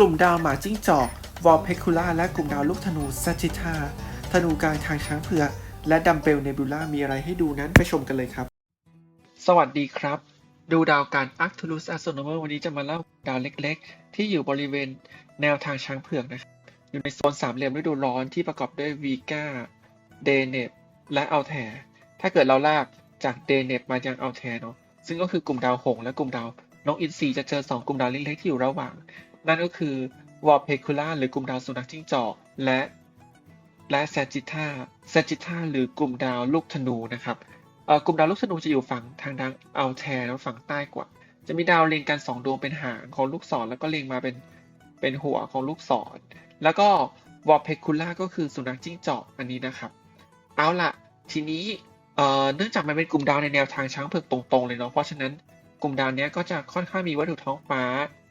ลุ่มดาวหมาจิ้งจอกวอลเพคูล่าและกลุ่มดาวลูกธนูซัจิทาธนูกลางทางช้างเผือกและดัมเบลเนบูล่ามีอะไรให้ดูนั้นไปชมกันเลยครับ สวัสดีครับ ดูดาวการ Arcturus Astronomer วันนี้จะมาเล่าดาวเล็กๆ ที่อยู่บริเวณแนวทางช้างเผือกนะครับอยู่ในโซนสามเหลี่ยมฤดูร้อนที่ประกอบด้วยวีกาเดเนปและอัลแทถ้าเกิดเราลากจากเดเนปมายังอัลแทเนาะซึ่งก็คือกลุ่มดาวหงส์และกลุ่มดาวน้องอินทรีจะเจอ 2 กลุ่มดาวเล็กๆที่อยู่ระหว่าง นั่นก็คือวอลเพคูล่าหรือกลุ่มดาวสุนัขจิ้งจอก และ และแซจิท่าแซจิท่าหรือกลุ่มดาวลูกธนูนะครับกลุ่มดาวลูกธนูจะอยู่ฝั่งทางด้านอัลแทแล้วฝั่งใต้กว่า จะมีดาวเรียงกันสองดวงเป็นหางของลูกศรแล้วก็เรียงมาเป็นเป็นหัวของลูกศร แล้วก็วอลเพคูล่าก็คือสุนัขจิ้งจอกอันนี้นะครับ เอาละทีนี้เอ่อเนื่องจากมันเป็นกลุ่มดาวในแนวทางช้างเผือกตรงๆเลยเนาะเพราะฉะนั้นกลุ่มดาวเนี้ยก็จะค่อนข้างมีวัตถุท้องฟ้า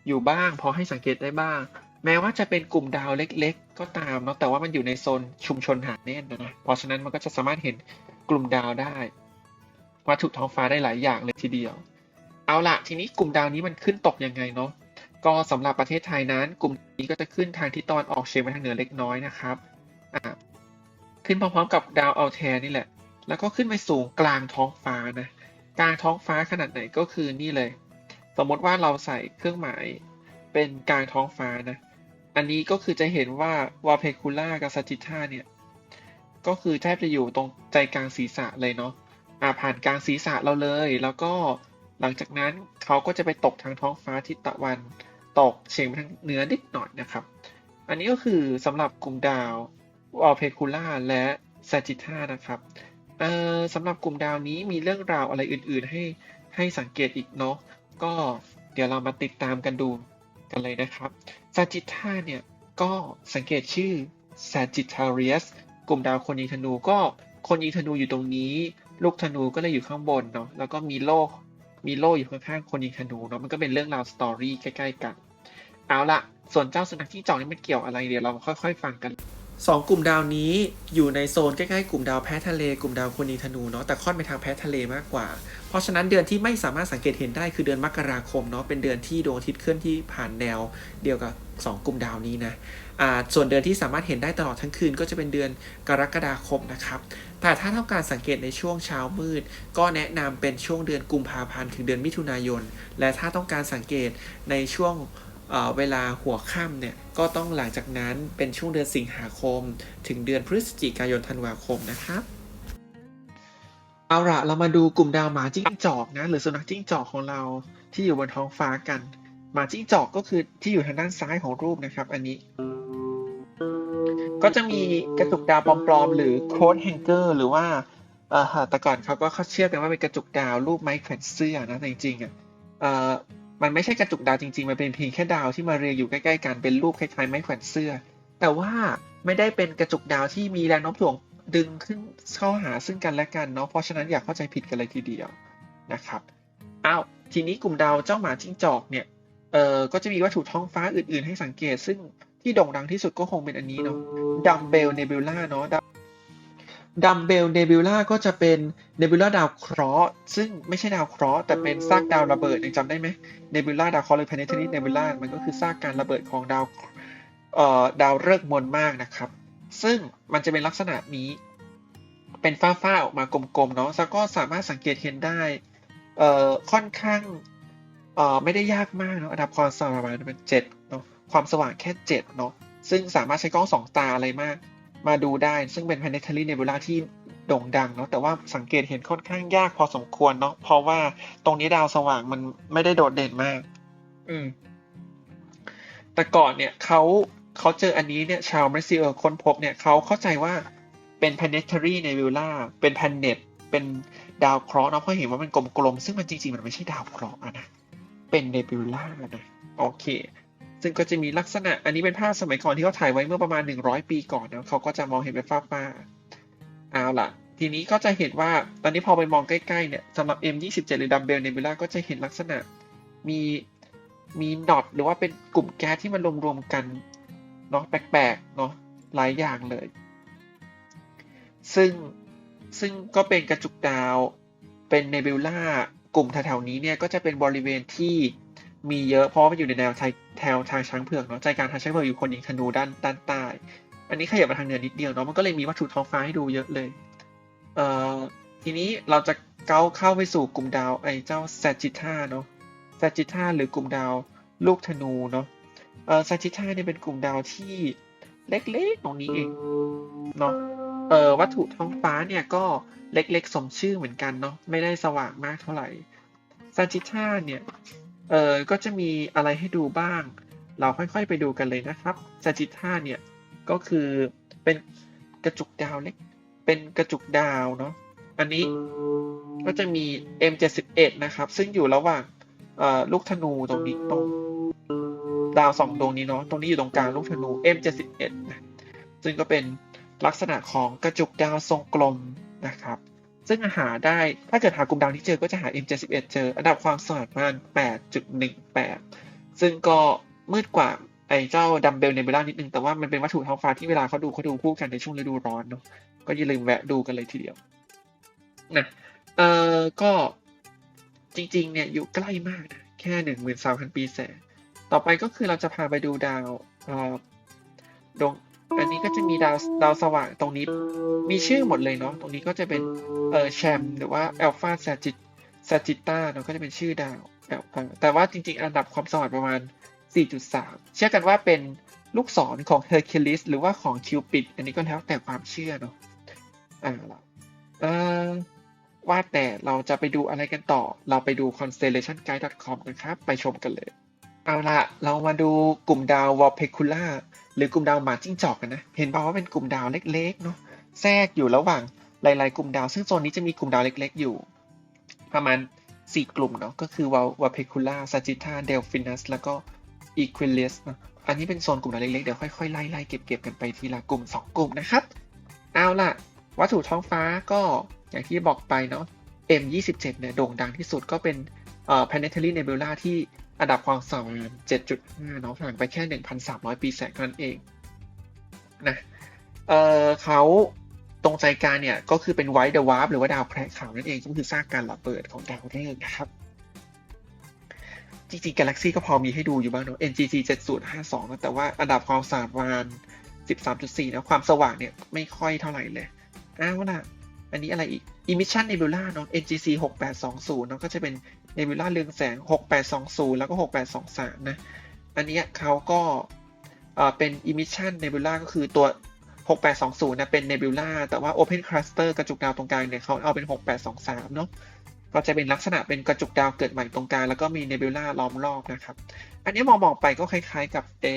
อยู่บ้างพอให้สังเกตได้บ้าง แม้ว่าจะเป็นกลุ่มดาวเล็ก ๆ ก็ตามเนาะแต่ว่ามันอยู่ในโซนชุมชนหาแน่นนะเพราะฉะนั้นมันก็จะสามารถเห็นกลุ่มดาวได้วัตถุท้องฟ้าได้หลายอย่างเลยทีเดียว เอาละทีนี้กลุ่มดาวนี้มันขึ้นตกยังไงเนาะก็สำหรับประเทศไทยนั้น กลุ่มนี้ก็จะขึ้นทางทิศตะวันออกเฉียงไปทางเหนือเล็กน้อยนะครับอ่าขึ้นพร้อมๆกับดาวอัลแทนี่แหละ แล้วก็ขึ้นไปสูงกลางท้องฟ้านะกลางท้องฟ้าขนาดไหนก็คือนี่เลย สมมติว่าเราใส่เครื่องหมายเป็นกลางท้องฟ้านะ อันนี้ก็คือจะเห็นว่าวาเพคูล่ากับซัจิท่าเนี่ย ก็คือแทบจะอยู่ตรงใจกลางศีรษะเลยเนาะอ่าผ่านกลางศีรษะเราเลย แล้วก็หลังจากนั้นเขาก็จะไปตกทางท้องฟ้าทิศตะวันตกเฉียงไปทางเหนือนิดหน่อยนะครับ อันนี้ก็คือสำหรับกลุ่มดาววาเพคูล่าและซัจิท่านะครับเอ่อสำหรับกลุ่มดาวนี้มีเรื่องราวอะไรอื่น ๆ ให้ให้สังเกตอีกเนาะ ก็เดี๋ยวเรามาติดตามกันดูกันเลยนะครับซาจิท่าเนี่ยก็สังเกตชื่อ Sagittarius กลุ่มดาวคนยิงธนูก็คนยิงธนูอยู่ตรงนี้ ลูกธนูก็เลยอยู่ข้างบนเนาะแล้วก็มีโล่มีโล่อยู่ข้างๆคนยิงธนูเนาะมันก็เป็นเรื่องราวสตอรี่ใกล้ๆกัน เอาละส่วนเจ้าสุนัขที่จอกนี่มันเกี่ยวอะไรเดี๋ยวเราค่อยๆ ฟังกัน สองกลุ่มดาวนี้อยู่ในโซนใกล้ๆกลุ่มดาวแพ้ทะเล กลุ่มดาวคนยิงธนูเนาะแต่ค่อนไปทางแพ้ทะเลมากกว่า เพราะฉะนั้นเดือนที่ไม่สามารถสังเกตเห็นได้คือเดือนมกราคมเนาะเป็นเดือนที่ดวงอาทิตย์เคลื่อนที่ผ่านแนวเดียวกับ 2 กลุ่มดาวนี้นะอ่าส่วนเดือนที่สามารถเห็นได้ตลอดทั้งคืนก็จะเป็นเดือนกรกฎาคมนะครับแต่ถ้าต้องการสังเกตในช่วงเช้ามืด ก็แนะนำเป็นช่วงเดือนกุมภาพันธ์ถึงเดือนมิถุนายน และถ้าต้องการสังเกตในช่วง เเวลาหัวค่ำเนี่ยก็ต้องหลังจากนั้นเป็นช่วงเดือนสิงหาคม ถึงเดือนพฤศจิกายนธันวาคมนะครับเอาละเรามาดูกลุ่มดาวหมาจิ้งจอกนะ หรือสุนัขจิ้งจอกของเราที่อยู่บนท้องฟ้ากัน หมาจิ้งจอกก็คือที่อยู่ทางด้านซ้ายของรูปนะครับ อันนี้ ก็จะมีกระจุกดาวปลอมๆ หรือโค้ดแฮงเกอร์หรือว่าเอ่อแต่ก่อนเขาก็เขาเชื่อกันว่าเป็นกระจุกดาวรูปไม้แขวนเสื้อนะแต่จริงๆอะ มันไม่ใช่กระจุกดาวจริง ๆ มันเป็นเพียงแค่ดาวที่มาเรียงอยู่ใกล้ๆกันเป็นรูปคล้ายๆไม้แขวนเสื้อ แต่ว่าไม่ได้เป็นกระจุกดาวที่มีแรงโน้มถ่วงดึงขึ้นเข้าหาซึ่งกันและกันเนาะเพราะฉะนั้นอย่าเข้าใจผิดกันเลยทีเดียวนะครับอ้าวทีนี้กลุ่มดาวเจ้าหมาจิ้งจอกเนี่ยเอ่อก็จะมีวัตถุท้องฟ้าอื่นๆ ให้สังเกต ซึ่งที่โด่งดังที่สุดก็คงเป็นอันนี้เนาะดัมเบลเนบิวล่าเนาะ ดัมเบลเนบิวล่าก็จะเป็นเนบิวล่าดาวเคราะห์ซึ่งไม่ใช่ดาวเคราะห์แต่เป็นซากดาวระเบิดยังจำได้ไหมเนบิวล่าดาวเคราะห์หรือ planetary nebula มันก็คือซากการระเบิดของดาวเอ่อดาวฤกษ์มวลมากนะครับ ซึ่งมันจะเป็นลักษณะนี้ เป็นฝ้าๆออกมากลมๆเนาะแล้วก็สามารถสังเกตเห็นได้เอ่อค่อนข้างเอ่อไม่ได้ยากมากเนาะอันดับความสว่างประมาณเป็นเจ็ดเนาะความสว่างแค่เจ็ดเนาะซึ่งสามารถใช้กล้องสองตาอะไรมาก มาดูได้ ซึ่งเป็น planetary nebula ที่โด่งดังเนาะแต่ว่าสังเกตเห็นค่อนข้างยากพอสมควรเนาะเพราะว่าตรงนี้ดาวสว่างมันไม่ได้โดดเด่นมาก อืม แต่ก่อนเนี่ยเขาเขาเจออันนี้เนี่ยชาวเมสซิเออร์ค้นพบเนี่ยเขาเข้าใจว่าเป็น planetary nebula เป็น planet เป็นดาวเคราะห์เนาะเพราะเห็นว่ามันกลมๆ ซึ่งมันจริงๆ มันไม่ใช่ดาวเคราะห์อะนะ เป็น nebula นะ โอเค ซึ่งก็จะมีลักษณะ อันนี้เป็นภาพสมัยก่อนที่เขาถ่ายไว้เมื่อประมาณ 100 ปีก่อนนะเขาก็จะมองเห็นเป็นฟ้าๆเอาล่ะ ทีนี้ก็จะเห็นว่าตอนนี้พอไปมองใกล้ๆเนี่ยสำหรับ M27 หรือ Dumbbell Nebula ก็จะเห็นลักษณะมีมีน็อตหรือว่าเป็นกลุ่มแก๊สที่มันรวมๆกันเนาะแปลกๆเนาะหลายอย่างเลย ซึ่งซึ่งก็เป็นกระจุกดาวเป็นเนบิวล่ากลุ่มแถวๆนี้เนี่ยก็จะเป็นบริเวณที่ มีเยอะเพราะว่ามันอยู่ในแนวชายแถวทางช้างเผือกเนาะใจกลางทางช้างเผือกอยู่คนยิงธนูด้านด้านใต้ อันนี้ขยับมาทางเหนือนิดเดียวเนาะมันก็เลยมีวัตถุท้องฟ้าให้ดูเยอะเลย เอ่อทีนี้เราจะเก้าเข้าไปสู่กลุ่มดาวไอ้เจ้าแซจิท่าเนาะแซจิท่าหรือกลุ่มดาวลูกธนูเนาะเอ่อแซจิท่าเนี่ยเป็นกลุ่มดาวที่เล็กๆตรงนี้เองเนาะเอ่อวัตถุท้องฟ้าเนี่ยก็เล็กๆสมชื่อเหมือนกันเนาะไม่ได้สว่างมากเท่าไหร่แซจิท่าเนี่ย เอ่อก็จะมีอะไรให้ดูบ้าง เราค่อยๆไปดูกันเลยนะครับแซจิท่าเนี่ยก็คือเป็นกระจุกดาวเล็ก เป็นกระจุกดาวเนาะ อันนี้ก็จะมี M71 นะครับ ซึ่งอยู่ระหว่างเอ่อลูกธนูตรงนี้ตรงดาวสองดวงนี้เนาะ ตรงนี้อยู่ตรงกลางลูกธนู M71 นะ ซึ่งก็เป็นลักษณะของกระจุกดาวทรงกลมนะครับ ซึ่งหาได้ถ้าเกิดหากลุ่มดาวนี้เจอก็จะหา M71 เจอ อันดับความสว่างประมาณ 8.18 ซึ่งก็มืดกว่าไอ้เจ้าดัมเบลเนเบล่านิดนึง แต่ว่ามันเป็นวัตถุท้องฟ้าที่เวลาเขาดูเขาดูคู่กันในช่วงฤดูร้อนเนาะก็อย่าลืมแวะดูกันเลยทีเดียวนะเอ่อก็จริงๆเนี่ยอยู่ใกล้มากนะแค่หนึ่งหมื่นสามพันปีแสงต่อไปก็คือเราจะพาไปดูดาวเอ่อดวง อันนี้ก็จะมีดาวดาวสว่างตรงนี้มีชื่อหมดเลยเนาะตรงนี้ก็จะเป็นเอ่อแชมหรือว่าอัลฟาแซจิตแซจิต้าเนาะก็จะเป็นชื่อดาวแบบแต่ว่าจริงๆ อันดับความสว่างประมาณ 4.3 เชื่อกันว่าเป็นลูกศรของเฮอร์คิวลิสหรือว่าของคิวปิด อันนี้ก็แล้วแต่ความเชื่อเนาะอ่าละเออว่าแต่เราจะไปดูอะไรกันต่อ เราไปดู constellationguide.com นะครับ ไปชมกันเลย เอาละเรามาดูกลุ่มดาว Vulpecula หรือกลุ่มดาวหมาจิ้งจอกกันนะ เห็นป่าวว่าเป็นกลุ่มดาวเล็กๆเนาะ แทรกอยู่ระหว่างหลายๆ กลุ่มดาว ซึ่งโซนนี้จะมีกลุ่มดาวเล็ก ๆ อยู่ ประมาณ 4 กลุ่มเนาะ ก็คือ Vulpecula Sagittarius Delphinus แล้วก็ Equilius นะอันนี้เป็นโซนกลุ่มดาวเล็กๆ เดี๋ยวค่อยๆ ไล่ๆ เก็บๆ กันไปทีละกลุ่ม 2 กลุ่มนะครับ เอาล่ะ วัตถุท้องฟ้าก็อย่างที่บอกไปเนาะ M27 เนี่ยโด่งดังที่สุดก็เป็นเอ่อ planetary nebula ที่ อันดับความสว่าง 7.5 เนาะห่างไปแค่ 1,300 ปีแสงนั้นเองนะเออเขาตรงใจกลางเนี่ย ก็คือเป็น white dwarf หรือว่าดาวแคระขาวนั่นเอง ก็คือซากการระเบิดของดาวฤกษ์นะครับ จริงๆ Galaxy ก็พอมีให้ดูอยู่บ้างเนาะ NGC 7052นะแต่ว่าอันดับความสว่าง 13.4 นะความสว่างเนี่ยไม่ค่อยเท่าไหร่เลยอ้าวล่ะอันนี้อะไรอีก Emission Nebula เนาะ NGC 6820เนาะก็จะเป็น เดวิล่าเรืองแสง 6820 แล้วก็ 6823 นะ อันนี้เขาก็เป็นอิมิชันเนบิล่าก็คือตัว 6820 นะ เป็นเนบิล่าแต่ว่า Open Cluster กระจุกดาวตรงกลางเนี่ยเขาเอาเป็น 6823 เนาะก็จะเป็นลักษณะเป็นกระจุกดาวเกิดใหม่ตรงกลาง แล้วก็มีเนบิล่าล้อมรอบนะครับ อันนี้มองมองไปก็คล้ายๆกับเอ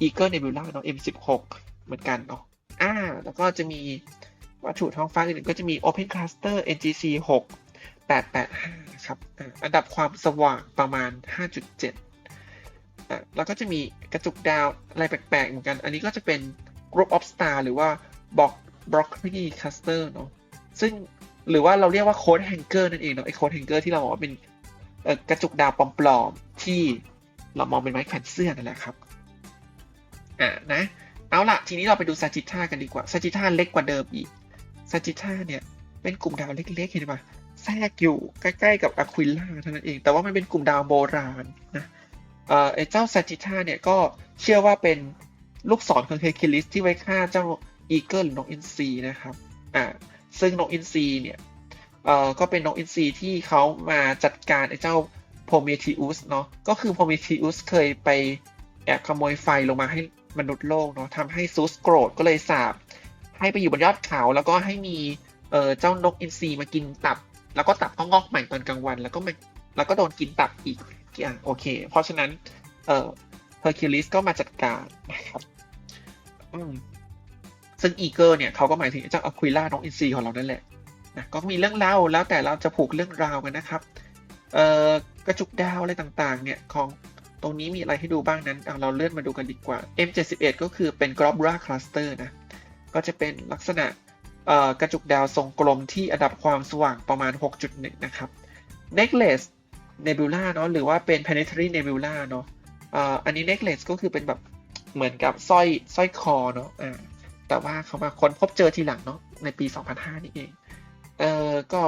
อีเกิลเนบิล่าเนาะ M16 เหมือนกันเนาะอ่าแล้วก็จะมีวัตถุท้องฟ้าอื่นก็จะมี Open Cluster NGC 6 885 ครับ อันดับความสว่างประมาณ 5.7 แล้วก็จะมีกระจุกดาวอะไรแปลกๆ เหมือนกัน อันนี้ก็จะเป็น Group of Star หรือว่า Block Broccoli Cluster เนาะ ซึ่งหรือว่าเราเรียกว่าโค้ดแฮงเกอร์นั่นเองเนาะไอโค้ดแฮงเกอร์ที่เราบอกว่าเป็นกระจุกดาวปลอมๆ ที่เรามองเป็นไม้แขวนเสื้อนั่นแหละครับ อะนะ เอาละทีนี้เราไปดูซาจิท่ากันดีกว่าซาจิท่าเล็กกว่าเดิมอีกซาจิท่าเนี่ยเป็นกลุ่มดาวเล็กๆ เห็นไหม แทรกอยู่ใกล้ๆกับอะควิล่าเท่านั้นเอง แต่ว่ามันเป็นกลุ่มดาวโบราณนะเอเจ้าซาจิต้าเนี่ยก็เชื่อว่าเป็นลูกศรของเฮคิลิสที่ไว้ฆ่าเจ้าอีเกิลหรือนกอินทรีนะครับอ่าซึ่งนกอินทรีเนี่ยเอ่อก็เป็นนกอินทรีที่เขามาจัดการไอ้เจ้าโพเมทิอุสเนาะก็คือโพเมทิอุสเคยไปแอบขโมยไฟลงมาให้มนุษย์โลกเนาะทำให้ซูสโกรธก็เลยสาบให้ไปอยู่บนยอดเขาแล้วก็ให้มีเอ่อเจ้านกอินทรีมากินตับ แล้วก็ตับก็งอกใหม่ตอนกลางวัน แล้วก็มันแล้วก็โดนกินตับอีกอะโอเค เพราะฉะนั้น เอ่อเฮอร์คิวลิสก็มาจัดการนะครับอืมซึ่งอีเกอร์เนี่ยเขาก็หมายถึงเจ้าอะควิล่านกอินทรีของเรานั่นแหละนะก็มีเรื่องเล่าแล้วแต่เราจะผูกเรื่องราวกันนะครับ เอ่อกระจุกดาวอะไรต่างๆ เนี่ยของตรงนี้มีอะไรให้ดูบ้างนั้นเอาเราเลื่อนมาดูกันดีกว่า M71 ก็คือเป็น Globular Cluster นะ ก็จะเป็นลักษณะ กระจุกดาวทรงกลมที่อันดับความสว่างประมาณ 6.1 นะครับ Necklace Nebula เนาะหรือว่าเป็น Planetary Nebula เนาะอันนี้ Necklace ก็คือเป็นแบบเหมือนกับสร้อยสร้อยคอเนาะแต่ว่าเขามาค้นพบเจอทีหลังเนาะในปี 2005 นี่เองเออก็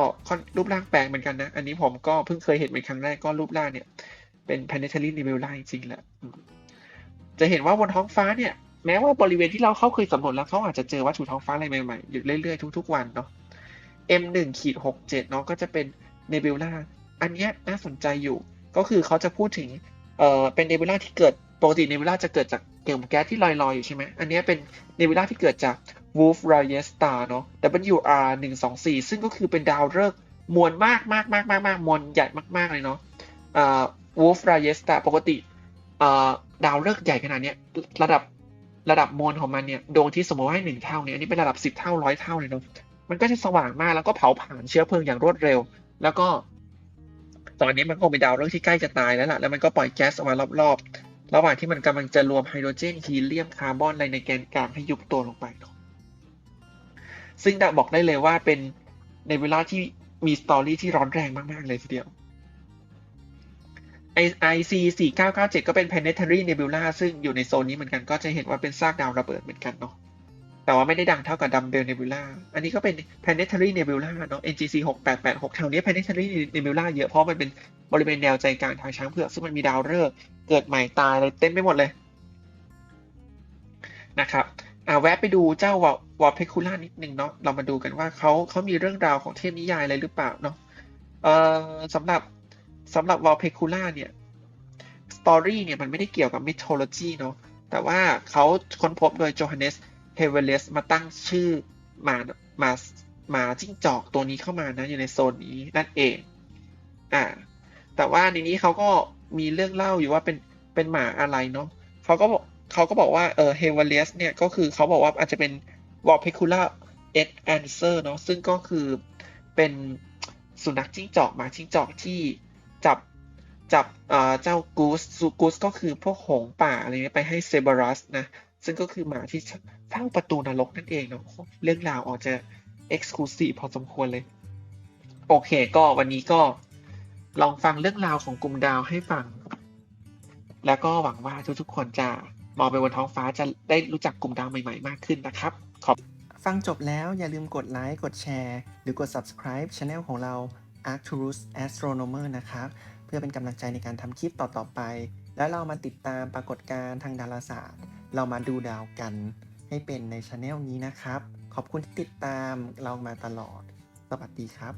รูปร่างแปลกเหมือนกันนะ อันนี้ผมก็เพิ่งเคยเห็นเป็นครั้งแรกก็รูปร่างเนี่ย เป็น planetary nebula จริงๆแหละจะเห็นว่าบนท้องฟ้าเนี่ย แม้ว่าบริเวณที่เราเข้าเคยสำรวจแล้วเขาอาจจะเจอวัตถุท้องฟ้าอะไรใหม่ๆอยู่เรื่อยๆทุกๆวันเนาะ M1 ขีด67เนาะก็จะเป็น nebula อันนี้น่าสนใจอยู่ ก็คือเขาจะพูดถึงเอ่อเป็น nebula ที่เกิดปกติ nebula จะเกิดจากเกล็ดแก๊สที่ลอยๆอยู่ใช่ไหมอันนี้เป็น nebula ที่เกิดจาก Wolf Rayet Star เนาะ WR 124ซึ่งก็คือเป็นดาวฤกษ์มวลมากมากมากมากมากมวลใหญ่มากๆเลยเนาะอ่า Wolf Rayet Star ปกติอ่าดาวฤกษ์ใหญ่ขนาดนี้ระดับ ระดับมวลของมันเนี่ยดวงที่สมมติว่าให้หนึ่งเท่าเนี่ยอันนี้เป็นระดับสิบเท่าร้อยเท่าเลยเนาะมันก็จะสว่างมากแล้วก็เผาผลาญเชื้อเพลิงอย่างรวดเร็ว แล้วก็ตอนนี้มันคงเป็นดาวฤกษ์ที่ใกล้จะตายแล้วล่ะแล้วมันก็ปล่อยแก๊สออกมารอบๆ ระหว่างที่มันกำลังจะรวมไฮโดรเจนฮีเลียมคาร์บอนอะไรในแกนกลางให้ยุบตัวลงไปเนาะซึ่งดะบอกได้เลยว่าเป็นในเวลาที่มีสตอรี่ที่ร้อนแรงมากๆเลยทีเดียว IC 4997ก็เป็น planetary nebula ซึ่งอยู่ในโซนนี้เหมือนกันก็จะเห็นว่าเป็นซากดาวระเบิดเหมือนกันเนาะแต่ว่าไม่ได้ดังเท่ากับดัมเบลเนบิล่าอันนี้ก็เป็น planetary nebula เนาะ NGC 6886แถวนี้ planetary nebula เยอะเพราะมันเป็นบริเวณแนวใจกลางทางช้างเผือกซึ่งมันมีดาวฤกษ์เกิดใหม่ตายอะไรเต็มไปหมดเลยนะครับอ่าแวะไปดูเจ้าวอลเพคูล่านิดนึงเนาะเรามาดูกันว่าเขาเขามีเรื่องราวของเทพนิยายอะไรหรือเปล่าเนาะเอ่อสำหรับ สำหรับวอลเพคูล่าเนี่ยสตอรี่เนี่ยมันไม่ได้เกี่ยวกับมิ t โ o โลจีเนาะแต่ว่าเขาค้นพบโดยโจฮันเนสเฮเวเลสมาตั้งชื่อหมาหมาหมาจิ้งจอกตัวนี้เข้ามานะอยู่ในโซนนี้นั่นเอง อ่า แต่ว่าในนี้เขาก็มีเรื่องเล่าอยู่ว่าเป็นเป็นหมาอะไรเนาะเขาก็บอกเขาก็บอกว่าเออเฮเวเลสเนี่ยก็คือเขาบอกว่าอาจจะเป็นวอลเพคูล่าเอ็ดแอนเซอร์เนาะซึ่งก็คือเป็นสุนัขจิ้งจอกหมาจิ้งจอกที่ จับจับเจ้ากูสกูสก็คือพวกหงส์ป่าอะไรเงี้ยไปให้เซเบรัสนะ ซึ่งก็คือหมาที่เฝ้าประตูนรกนั่นเองเนาะเรื่องราวออกจะเอ็กซ์คลูซีฟพอสมควรเลย โอเคก็วันนี้ก็ลองฟังเรื่องราวของกลุ่มดาวให้ฟัง แล้วก็หวังว่าทุกๆคนจะมองไปบนท้องฟ้าจะได้รู้จักกลุ่มดาวใหม่ๆมากขึ้นนะครับ ขอบฟังจบแล้วอย่าลืมกดไลค์กดแชร์ หรือกด subscribe Channel ของเรา Arcturus Astronomer นะครับ เพื่อเป็นกำลังใจในการทำคลิปต่อๆไป แล้วเรามาติดตามปรากฏการณ์ทางดาราศาสตร์ เรามาดูดาวกันให้เป็นในช anel นี้นะครับ ขอบคุณที่ติดตามเรามาตลอด สวัสดีครับ